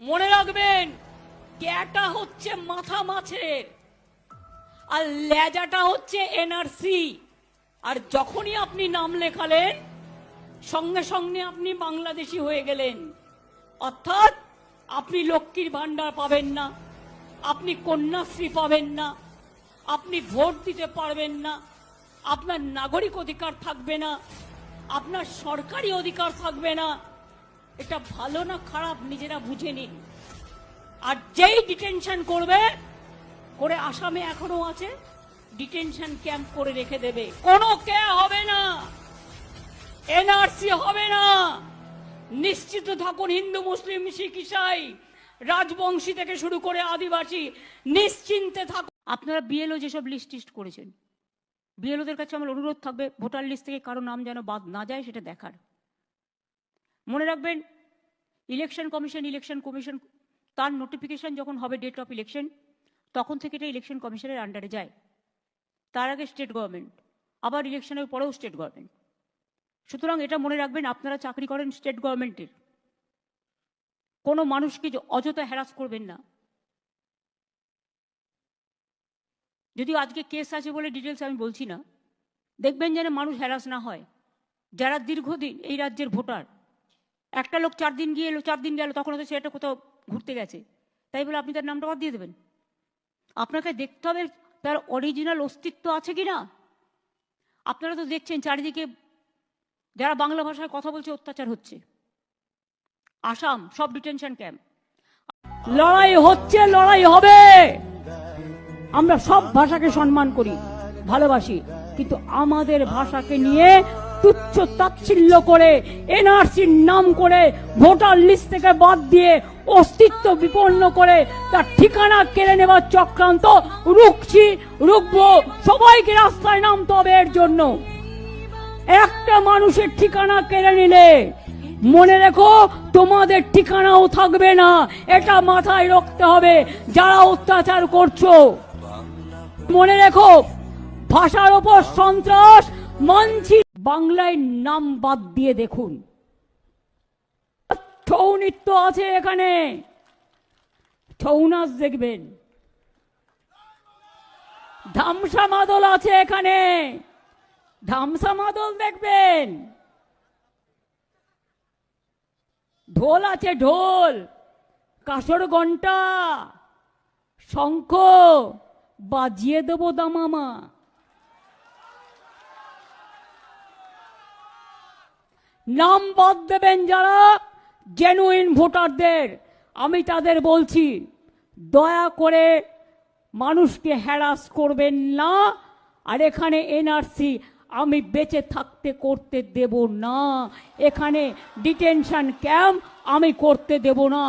মনে রাখবেন ক্যাটা হচ্ছে মাথা মাছের, আর লেজাটা হচ্ছে এনআরসি। আর যখনই আপনি নাম লেখালেন, সঙ্গে সঙ্গে আপনি বাংলাদেশি হয়ে গেলেন। অর্থাৎ আপনি লক্ষ্মীর ভাণ্ডার পাবেন না, আপনি কন্যাশ্রী পাবেন না, আপনি ভোট দিতে পারবেন না, আপনার নাগরিক অধিকার থাকবে না, আপনার সরকারি অধিকার থাকবে না এটা ভালো না খারাপ নিজেরা বুঝে নিন। আর যেই ডিটেনশন করবে, করে আসামে এখনও আছে, ডিটেনশন ক্যাম্প করে রেখে দেবে। কোনো কে হবে না, এনআরসি হবে না। নিশ্চিত থাকুন, হিন্দু, মুসলিম, শিখ, ইসাই, রাজবংশী থেকে শুরু করে আদিবাসী, নিশ্চিন্তে থাকুন। আপনারা বিএলও যেসব লিস্ট টিস্ট করেছেন, বিএলওদের কাছে আমার অনুরোধ থাকবে, ভোটার লিস্ট থেকে কারও নাম যেন বাদ না যায়, সেটা দেখার। মনে রাখবেন ইলেকশন কমিশন ইলেকশন কমিশন তার নোটিফিকেশন যখন হবে ডেট অফ ইলেকশন তখন থেকে এটা ইলেকশন কমিশনের আন্ডারে যায়। তার আগে স্টেট গভর্নমেন্ট আবার ইলেকশনের পরেও স্টেট গভর্নমেন্ট সুতরাং এটা মনে রাখবেন, আপনারা চাকরি করেন স্টেট গভর্নমেন্টের কোনো মানুষকে অযথা হ্যারাস করবেন না। যদিও আজকে কেস আছে বলে ডিটেলস আমি বলছি না, দেখবেন যেন মানুষ হ্যারাস না হয়। যারা দীর্ঘদিন এই রাজ্যের ভোটার একটা লোক চার দিন গিয়ে এলো, চার দিন গেল, তখন হয়তো সেটা কোথাও ঘুরতে গেছে। তাই বলে আপনি তার নামটা বাদ দিয়ে দেবেন। আপনাকে দেখতে হবে তার অরিজিনাল অস্তিত্ব আছে কি না আপনারা তো দেখছেন চারিদিকে যারা বাংলা ভাষায় কথা বলছে, অত্যাচার হচ্ছে। আসাম, সব ডিটেনশন ক্যাম্প লড়াই হচ্ছে, লড়াই হবে। আমরা সব ভাষাকে সম্মান করি, ভালোবাসি। কিন্তু আমাদের ভাষাকে নিয়ে তুচ্ছ তাচ্ছিল্য করে এনআরসির নাম করে ভোটার লিস্ট থেকে বাদ দিয়ে অস্তিত্ব বিপন্ন করে, তার ঠিকানা কেড়ে নেবার চক্রান্ত রুখছি, রুখবো। সবাইকে রাস্তায় নামতে হবে এর জন্য। একটা মানুষের ঠিকানা কেড়ে নিলে, মনে রেখো তোমাদের ঠিকানাও থাকবে না, এটা মাথায় রাখতে হবে যারা অত্যাচার করছ। মনে রেখো, ভাষার ওপর সন্ত্রাস মানছি বাংলায় নাম বাদ দিয়ে দেখুন। ছৌ নৃত্য আছে এখানে। ছৌ নাচ দেখবেন। ধামসা মাদল আছে এখানে। ধামসা মাদল দেখবেন। ঢোল আছে ঢোল, কাসর ঘণ্টা শঙ্খ, বাজিয়ে দেবো দামামা। নাম বাদ দেবেন যারা জেনুইন ভোটারদের। আমি তাদের বলছি, দয়া করে মানুষকে হ্যারাস করবেন না, আর এখানে এনআরসি আমি বেঁচে থাকতে করতে দেব না। এখানে ডিটেনশন ক্যাম্প আমি করতে দেব না।